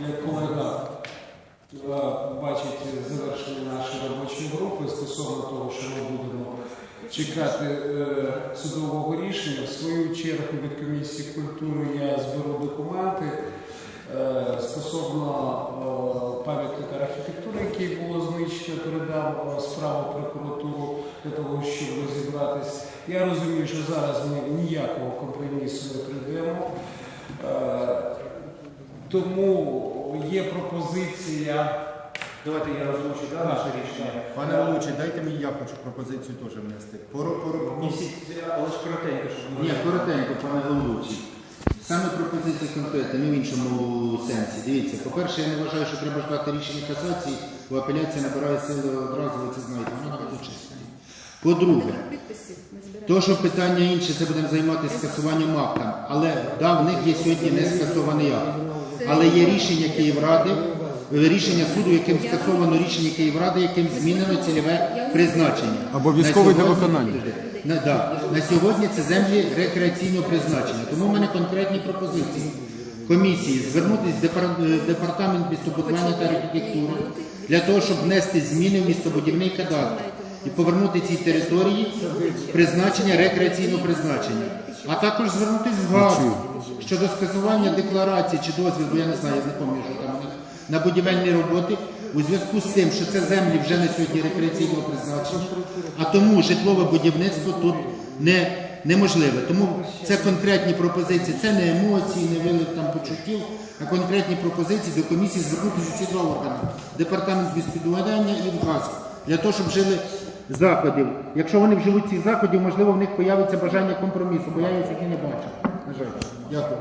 як колега бачить завершення нашої робочої групи стосовно того, що ми будемо чекати е, судового рішення. В свою чергу від комісії культури я зберу документи е, стосовно е, пам'ятника архітектури, який було знищено, передав справу прокуратуру для того, щоб розібратись. Я розумію, що зараз ми ніякого компромісу не прийдемо. Тому є пропозиція. Давайте я розлучу да, наше рішення. Пане Волочі, дайте мені, я хочу пропозицію теж внести. Поро, поро, Несіть, але ж коротенько, щоб ми- Ні, коротенько, пане головуючий. Саме пропозиція конкретна, не в іншому сенсі. Дивіться, по-перше, я не вважаю, що треба ждати рішення касації, бо апеляція набирає сили одразу, ви це знаєте, вона набагато чесна. По-друге, то, що питання інше, це будемо займатися скасуванням актам. Але да, в них є сьогодні не скасований акт. Але є рішення Київради, рішення суду, яким скасовано рішення Київради, яким змінено цільове призначення. Обов'язковий На для виконання. На, да. на сьогодні це землі рекреаційного призначення. Тому в мене конкретні пропозиції комісії звернутися в депар- е, департамент містобудування та архітектури для того, щоб внести зміни в містобудівний кадастр і повернути цій території призначення рекреаційного призначення. А також звернутися в ГАЗ щодо скасування декларації чи дозвілу, я не знаю, я не пам'ятаю, що там у них, на будівельні роботи у зв'язку з тим, що це землі вже на сьогодні рекреаційного призначення, а тому житлове будівництво тут не, неможливе. Тому це конкретні пропозиції, це не емоції, не вилив там почуттів, а конкретні пропозиції до комісії звернутися ці два органи. Департамент містобудування і в ГАЗ. Для того, щоб жили заходів. Якщо вони вживуть цих заходів, можливо, в них появиться бажання компромісу, бо я його сьогодні не бачу. На жаль. Дякую.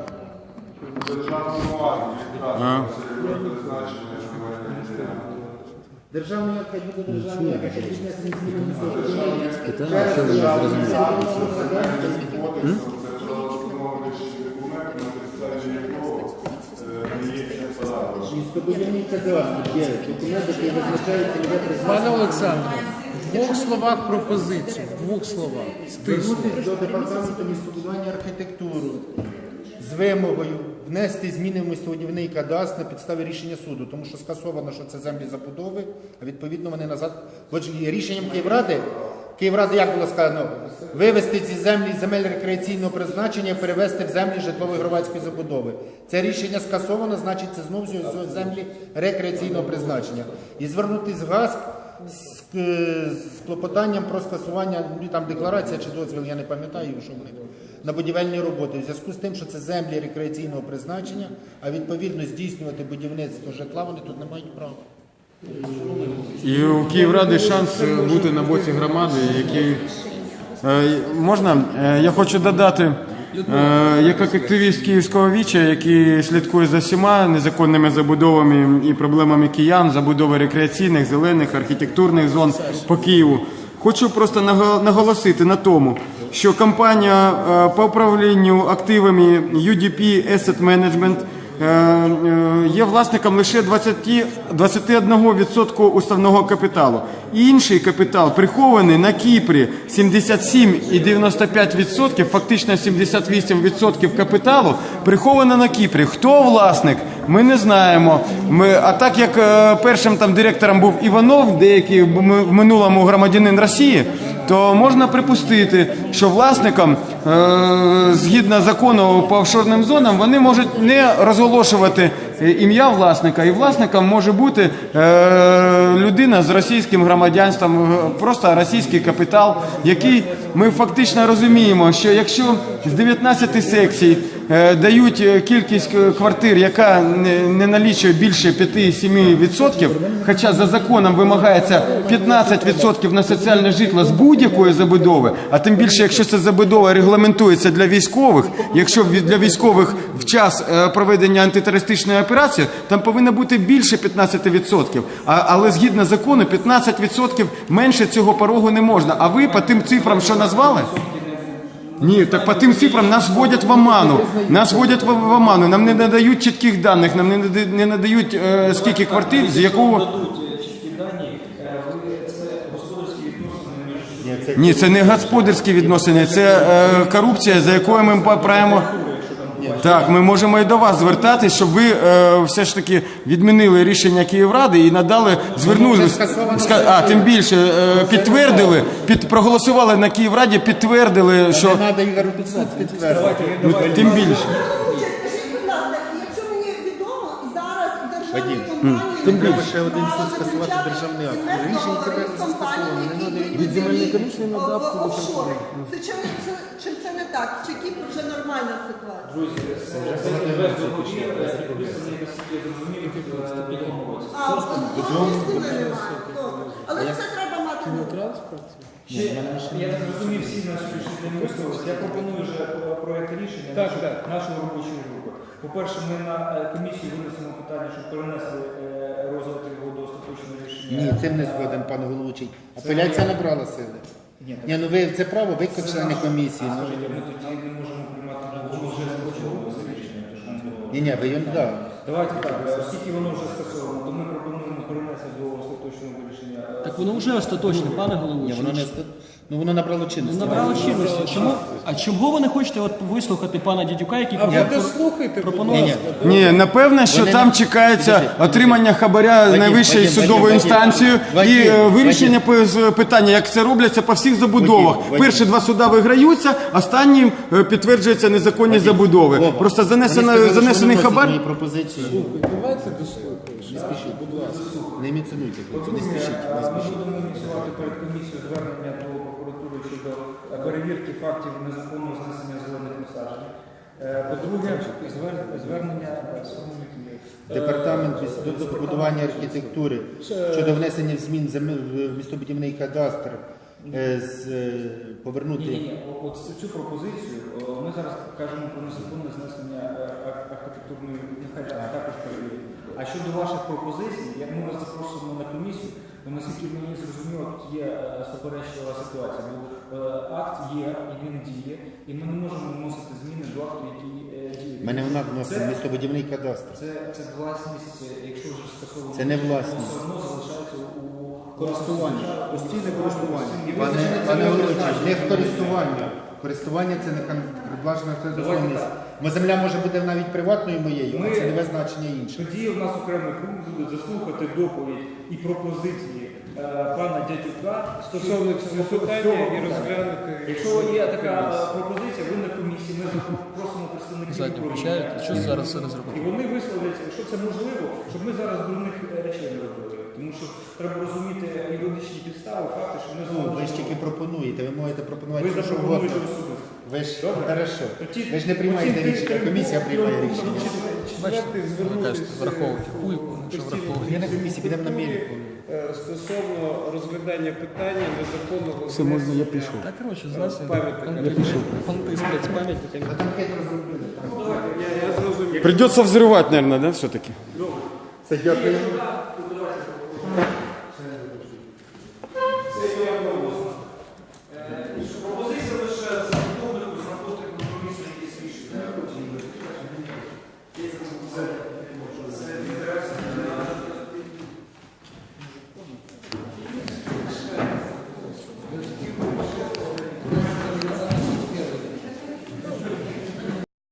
Акт хай буде державний акт, а піднесені зміни Кодексом це правоустановлюючий документ, на підставі якого е, дається право. Містобудівний кадастр є документ, який визначає цільове призначення. Пане Олександре, в двох словах пропозицію, в двох словах. Стисло. Звернутися до департаменту містобудування архітектури з вимогою внести зміни в містобудівний кадастр на підставі рішення суду, тому що скасовано, що це землі забудови, а відповідно вони назад. Бо ж рішенням Київради. Київради, як було сказано, вивести ці землі з земель рекреаційного призначення і перевести в землі житлової громадської забудови. Це рішення скасовано, значить це знову землі рекреаційного призначення. І звернутися в ГАСК з, клопотанням про скасування ну, там декларація чи дозвіл, я не пам'ятаю, що вони на будівельні роботи в зв'язку з тим, що це землі рекреаційного призначення, а відповідно здійснювати будівництво житла вони тут не мають права. І у Київради шанс бути на боці громади, які Е, можна. Е, Я хочу додати, е, як активіст Київського віча, який слідкує за всіма незаконними забудовами і проблемами киян, забудови рекреаційних, зелених, архітектурних зон по Києву. Хочу просто наголосити на тому, що компанія е, по управлінню активами UDP Asset Management є власником лише 20, 21% уставного капіталу. Інший капітал прихований на Кіпрі 77,95%, фактично 78% капіталу приховано на Кіпрі. Хто власник? Ми не знаємо. Ми, а так як е, першим там директором був Іванов, деякий в минулому громадянин Росії, то можна припустити, що власникам, е, згідно закону по офшорним зонам, вони можуть не розголошувати е, ім'я власника, і власником може бути е, людина з російським громадянством, просто російський капітал, який ми фактично розуміємо, що якщо з 19 секцій дають е, кількість е, квартир, яка не, налічує більше 5-7%, хоча за законом вимагається 15% на соціальне житло з будь-якої забудови, а тим більше, якщо ця забудова регламентується для військових, якщо для військових в час е, проведення антитерористичної операції, там повинно бути більше 15%. Але згідно закону, 15% менше цього порогу не можна. А ви по тим цифрам, що назвали? Ні, так по тим цифрам нас вводять в оману. Нас вводять в, в оману. Нам не надають чітких даних, нам не, нада- не надають е, скільки квартир, з якого. Ті дані, е, ви це господарські відносини між Ні, це не господарські відносини, це е, корупція, за якою ми поправимо. Так, ми можемо і до вас звертатись, щоб ви е, все ж таки відмінили рішення Київради і надали звернулися. ска- а тим більше е, підтвердили, під проголосували на Київраді, підтвердили, що Не треба Ігорю Підсуд підтвердити. ну, тим більше. Коротше, скажіть, будь ласка, якщо мені відомо, зараз державні Вадим, тим не ще один суд скасувати державний акт. Рішення скасовано, не надо від в- в офшори. Це чи, чи, чи це не так? Чи Кіпр вже нормальна ситуація? Друзі, це інвестдоручі підписані, наскільки я зрозумів, в якому році. А, Палестини немає. Добре. Але це треба мати на увазі. Я так розумію, всі на день висловилися. Я пропоную вже проект рішення нашої, нашої робочої групи. По-перше, ми на комісії винесемо питання, щоб перенесли е, розгляд його до остаточного рішення. Ні, цим не згоден, пане головуючий. Апеляція набрала сили. Ні, Ні, ну ви це право, ви як члени комісії. Ну, ми тоді не можемо приймати це рішення. тож нам було. ні, ні, ви його не дали. Давайте так, е, оскільки воно вже скасовано, то ми пропонуємо перенести до остаточного вирішення. Так воно вже остаточне, пане Ні, головуючий. воно не ну воно набрало чинності. Набрало чинності. Чому? А чого ви не хочете от вислухати пана Дідюка, який А ви дослухайте, будь пропонує Ні, ні. Ні, напевне, що Вони там не- чекається Подожди, отримання хабаря Вадим, найвищою Вадим, судовою Вадим, інстанцією Вадим, і е, Вадим, вирішення по- з питання, як це робляться по всіх забудовах. Вадим. Перші два суда виграються, останнім е, підтверджуються незаконні забудови. Вова, Просто вони занесено, сказали, що занесений вони хабар. мої пропозиції. Давайте дослухаємо. Не спішіть, будь ласка. Не емоціонуйте, хлопці, не спішіть, не е, Ми спішіть. будемо ініціювати перед комісією звернення до прокуратури щодо е, перевірки фактів незаконного знесення зелених насаджень. Е, По-друге, звер- звернення е, сформуйте. Е, Департамент міс- добудування архітектури щодо внесення змін в зем- в містобудівний кадастр е, з, е, Ні, ні, ні. От цю пропозицію ми зараз кажемо про незаконне знесення е, ар- архітектурної, нехай також перевірки. А щодо ваших пропозицій, як ми вас запросимо на комісію, то наскільки мені зрозуміло, тут є е, суперечлива ситуація. Бо е, акт є, і він діє, і ми не можемо вносити зміни до акту, який е, діє. Мене вона вносить Це- містобудівний кадастр. Це, це власність, е, якщо вже скасовано, Це не власність. воно все одно залишається у Користування. Постійне користування. Пане, пане Володимир, не в користування. Користування це не передбачена це дозвольність. Бо земля може бути навіть приватною моєю, а Ми- це не значення інше. Тоді у нас окремий пункт буде заслухати доповідь і пропозиції е, пана дядюка Стосовно цього питання і розглянути. Якщо є така е, пропозиція, ви на комісії, ми просимо представників Задню управління. Що зараз це не І вони висловлять, що це можливо, щоб ми зараз дурних е, речей не робили. Тому що треба розуміти юридичні підстави, факти, що ми Ну, ви ж тільки пропонуєте, ви можете пропонувати Ви що запропонуєте особисто. Ви ж хорошо. Ви ж не приймаєте рішення, комісія приймає рішення. Давайте звернутися враховуйте хуйку, що враховуйте. Я на комісії підемо на міряку. е, стосовно розглядання питання незаконного Все, можна, я пішов. Так, коротше, з нас Пам'ятника. фонти сплять з пам'ятниками. Я, я зрозумів. Придется взрывать, наверное, да, все-таки? Це дякую.